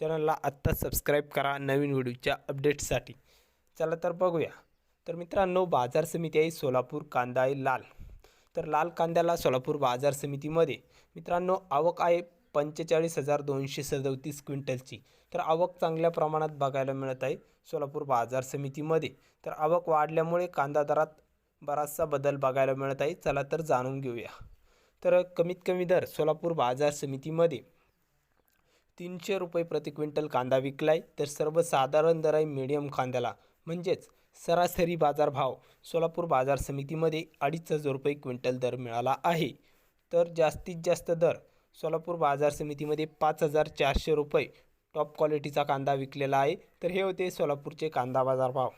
चॅनलला आत्ता सबस्क्राईब करा नवीन व्हिडिओच्या अपडेट्ससाठी चला तर बघूया. तर मित्रांनो बाजार समिती आहे सोलापूर कांदा आहे लाल. तर लाल कांद्याला सोलापूर बाजार समितीमध्ये मित्रांनो आवक आहे पंचेचाळीस हजार दोनशे सदतीस क्विंटलची. तर आवक चांगल्या प्रमाणात बघायला मिळत आहे सोलापूर बाजार समितीमध्ये. तर आवक वाढल्यामुळे कांदा दरात बराचसा बदल बघायला मिळत आहे. चला तर जाणून घेऊया. तर कमीत कमी दर सोलापूर बाजार समितीमध्ये तीनशे रुपये प्रति क्विंटल कांदा विकलाय तर सर्वसाधारण दर आहे मिडियम कांद्याला. म्हणजेच सरासरी बाजारभाव सोलापूर बाजार समितीमध्ये अडीच हजार रुपये क्विंटल दर मिळाला आहे. तर जास्तीत जास्त दर सोलापूर बाजार समितीमध्ये पाच हजार चारशे रुपये टॉप क्वालिटीचा कांदा विकलेला आहे. तर हे होते सोलापूरचे कांदा बाजारभाव.